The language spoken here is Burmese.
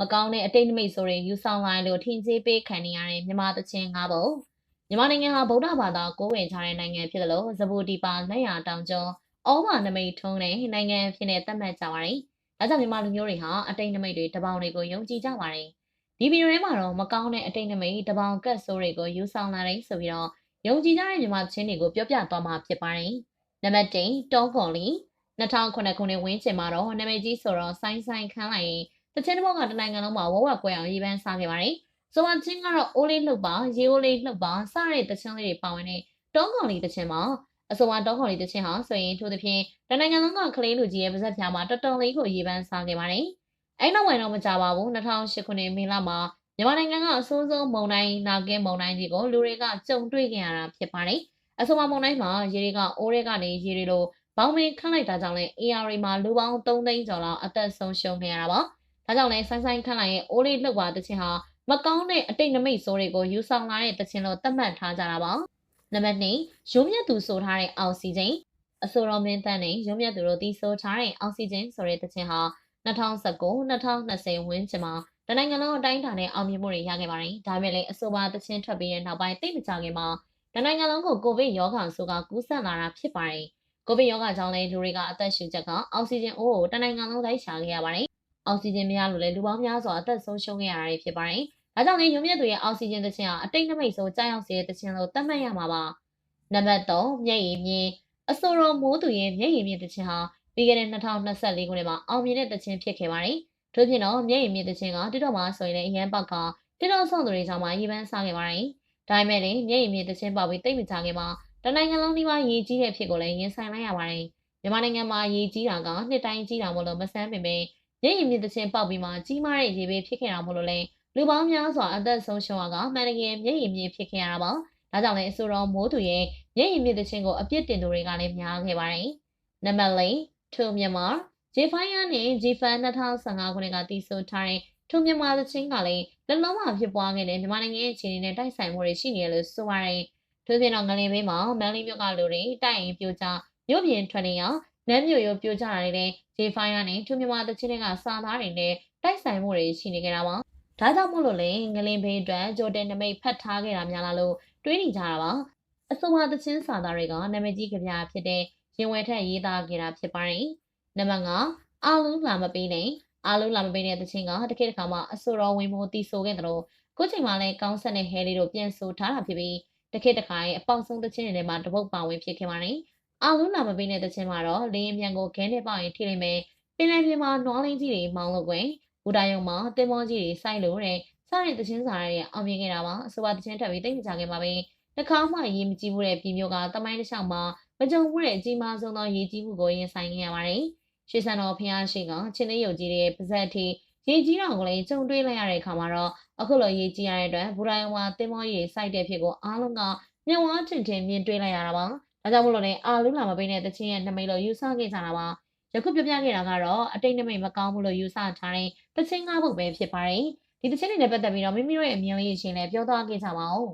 မကောင်းတဲ့အတိတ်နမိတ်ဆိုတွေယူဆောင်လာလို့ထင်ကြီးပေးခံနေရတဲ့မြန်မာတချင်း၅ပုံမြန်မာနိုင်ငံဟာဗုဒ္ဓဘာသာကိုးဝင်ထားတဲ့နိုင်ငံဖြစ်တယ်လို့ဇဘူတီပါလက်ရတောင်ကျော်ဩဘာနမိတ်ထုံးတဲ့နိုင်ငံဖြစ်နေသတ်မှတ်ကြပါတယ်။ဒါကြောင့်မြန်မာလူမျိုးတွေဟာအတိတ်နမိတ်တွေတပေါင်းတွေကိုယုံကြည်ကြပါတယ်။ဒီဗီဒီယိုထဲမှာတော့မကောင်းတဲ့အတိတ်နမိတ်တပေါင်းကတ်ဆိုးတွေကိုယူဆောင်လာတယ်ဆိုပြီးတော့ယုံကြည်ကြတဲ့မြန်မာချင်းတွေကိုပြောပြသွားမှာဖြစ်ပါတယ်။နံပါတ်1တောကွန်လီ2009ခုနှစ်ဝင်းချင်မှာတော့နာမည်ကြီးဆိုတော့ဆိုင်းဆိုင်ခန်းလိုက်ရင် တချင်းတစ်ပုတ်ကတနိုင်ငံလုံးမှာဝဝကွဲအောင်ရေးပန်းစားခဲ့ပါတယ်။ဆိုပါချင်းကတော့အိုးလေးလှုပ်ပါရေအိုးလေးလှုပ်ပါစတဲ့တချင်းလေးတွေပါဝင်တဲ့တောကွန်လီတချင်းမှာအဆိုပါတောကွန်လီတချင်းဟာဆိုရင်ထို့သဖြင့်တနိုင်ငံလုံးကကလေးလူကြီးရဲ့ပါဇက်ပြားမှာတော်တော်လေးကိုရေးပန်းစားခဲ့ပါတယ်။အဲ့နောက်ဝင်တော့မကြပါဘူး2008ခုနှစ်မေလမှာမြန်မာနိုင်ငံကအဆိုးဆုံးမုံတိုင်းနာကင်းမုံတိုင်းကြီးကိုလူတွေကကြုံတွေ့ခဲ့ရတာဖြစ်ပါတယ်။အဆိုပါမုံတိုင်းမှာရေတွေကအိုးတွေကနေရေတွေလိုဘောင်းမင်းခန့်လိုက်တာကြောင့်လည်း AR မှာလူပေါင်း3သိန်းကျော်လောက်အသက်ဆုံးရှုံးခဲ့ရတာပါ။ ဒါကြောင့်လည်းဆိုင်းဆိုင်းခန့်လိုက်ရဲ့အိုးလေးလှုပ်ပါတခြင်းဟာမကောင်းတဲ့အတိတ်နမိတ်ဆိုးတွေကိုယူဆောင်လာတဲ့တခြင်းလို့သတ်မှတ်ထားကြတာပါ။နံပါတ်2ရုံးမြတ်သူဆိုထားတဲ့အောက်ဆီဂျင်အဆိုတော်မင်းတန်းနဲ့ရုံးမြတ်သူတို့တီးဆိုထားတဲ့အောက်ဆီဂျင်ဆိုတဲ့တခြင်းဟာ2019-2020ဝန်းကျင်မှာတနိုင်ငံလုံးအတိုင်းအတာနဲ့အောင်မြင်မှုတွေရခဲ့ပါတယ်။ဒါပေမဲ့လည်းအဆိုပါတခြင်းထွက်ပြီးတဲ့နောက်ပိုင်းသိမကြခင်မှာတနိုင်ငံလုံးကိုကိုဗစ်ရောဂါဆိုကကူးစက်လာတာဖြစ်ပါတယ်။ကိုဗစ်ရောဂါကြောင့်လည်းလူတွေကအသက်ရှူချက်ကအောက်ဆီဂျင်အိုးကိုတနိုင်ငံလုံးလိုက်ရှာခဲ့ရပါတယ်။ အောက်ဆီဂျင်မရလို့လည်းလူပေါင်းများစွာအသက်ဆုံးရှုံးခဲ့ရတာဖြစ်ပါတယ်။ဒါကြောင့်လည်းရုံမြတ်သူရဲ့အောက်ဆီဂျင်တခြင်းဟာအတိတ်နမိတ်ဆိုကြောက်ရောက်စေတဲ့တခြင်းလို့သတ်မှတ်ရမှာပါ။နံပါတ်3မျက်ရည်မြင်အဆိုတော်မိုးသူရဲ့မျက်ရည်မြင်တခြင်းဟာပြီးခဲ့တဲ့2024ခုနှစ်မှာအောင်မြင်တဲ့တခြင်းဖြစ်ခဲ့ပါတယ်။ထို့ပြင်တော့မျက်ရည်မြင်တခြင်းကတစ်တော့မှဆိုရင်လည်းအရန်ပေါက်ကတစ်တော့ဆောင်သူတွေကြောင့်မှရေပန်းစားခဲ့ပါတယ်။ဒါပေမဲ့လည်းမျက်ရည်မြင်တခြင်းပေါက်ပြီးတိတ်မကြခင်မှာတနိုင်ငံလုံးဒီမှာရေကြီးတဲ့ဖြစ်ကိုလည်းရင်ဆိုင်လိုက်ရပါတယ်။မြန်မာနိုင်ငံမှာရေကြီးတာကနှစ်တိုင်းကြီးတာမို့လို့မဆန်းပ င်ပင်မျက်ရည်မြင်တခြင်းပေါက်ပြီးမှကြီးမားတဲ့ရေဘေးဖြစ်ခဲ့တာမို့လို့လည်းလူပေါင်းများစွာအသက်ဆုံးရှုံးရကမှန်တကယ်မျက်ရည်မြင်ဖြစ်ခဲ့ရတာပါ။ဒါကြောင့်လည်းအဆိုတော်မိုးသူရဲ့မျက်ရည်မြင်တခြင်းကိုအပြစ်တင်သူတွေကလည်းများခဲ့ပါတယ်။နံပါတ်၄ထိုမြန်မာ J5 ရနဲ့ G5 2015ခုနှစ်ကတည်ဆိုထားတဲ့ထိုမြန်မာသချင်းကလည်းလက်လုံးမှာဖြစ်ပွားခဲ့တဲ့မြန်မာနိုင်ငံရဲ့အခြေအနေနဲ့တိုက်ဆိုင်မှုတွေရှိနေတယ်လို့ဆိုပါတယ်။ထို့ပြင်တော့ငလင်ဘေးမှာမန်လီမြို့ကလူတွေတိုက်ရင်ပြိုကျမြို့ပြင်ထွက်နေအောင် နမ်းမြို့ရိုးပြိုကျတာတွေလည်း J5 ရနဲ့ထိုမြန်မာသချင်းတွေကစာသားတွေနဲ့တိုက်ဆိုင်မှုတွေရှိနေကြတာပါ။ဒါကြောင့်မို့လို့လေငလင်ဘေးအတွက်ဂျိုတင်နမိတ်ဖတ်ထားခဲ့တာများလားလို့တွေးနေကြတာပါ။အဆိုပါသချင်းစာသားတွေကနာမည်ကြီးကြပြဖြစ်တဲ့ရင်ဝယ်ထက်ရေးသားခဲ့တာဖြစ်ပါတယ်။နံပါတ်5အာလူလာမပေးနဲ့အာလူလာမပေးတဲ့သချင်းကတခေတ်တစ်ခါမှအဆိုတော်ဝင်မိုးတီးဆိုခဲ့တယ်လို့ခုချိန်မှာလည်းကောင်းဆက်တဲ့ဟဲလေးတို့ပြန်ဆိုထားတာဖြစ်ပြီးတခေတ်တစ်ခါရဲ့အပေါက်ဆုံးသချင်းတွေထဲမှာတပုတ်ပါဝင်ဖြစ်ခဲ့ပါတယ်။ အာလူလာမပေးတဲ့သချင်းမှာတော့လင်းရင်မြန်ကိုခဲနဲ့ပေါရင်ထိလိမ့်မယ်။ပင်လယ်ပြင်မှာနွားလင်းကြီးတွေမောင်းလို့ကွယ်ဘူတာယုံမှာတင်မောကြီးတွေစိုက်လို့တဲ့စတဲ့သချင်းစာတွေအောင်မြင်ခဲ့တာပါအဆိုပါသချင်းထပ်ပြီးတိတ်မကြခင်ပါပဲတစ်ခါမှရေးမကြည့်ဘူးတဲ့ပြည်မျိုးကတမိုင်းတစ်လျှောက်မှာမကြုံဘူးတဲ့အကြီးမားဆုံးသောရေးကြီးမှုကိုရင်ဆိုင်ခဲ့ရပါတယ်ရွှေစံတော်ဖျားရှိကချင်းလေးရုပ်ကြီးရဲ့ပါဇက်ထီရေးကြီးတော်ကိုလည်းကြုံတွေ့လိုက်ရတဲ့အခါမှာတော့အခုလိုရေးကြီးရတဲ့အတွက်ဘူရိုင်းဝါတင်မောရေးစိုက်တဲ့ဖြစ်ကိုအားလုံးကမျက်ဝါးထင်ထင်မြင်တွေ့လိုက်ရတာပါ ဒါကြောင့်မလို့လည်းအာလူလာမပိတဲ့တချင်းရဲ့နမိတ်လို့ယူဆခဲ့ကြတာပါယခုပြပြခဲ့တာကတော့အတိတ်နမိတ်မကောင်းဘူးလို့ယူဆထားတဲ့တချင်းကားပုတ်ပဲဖြစ်ပါတယ်ဒီတချင်းတွေနဲ့ပတ်သက်ပြီးတော့မိမိတို့ရဲ့အမြင်လေးရှင်လည်းပြောသွားခဲ့ကြပါဦး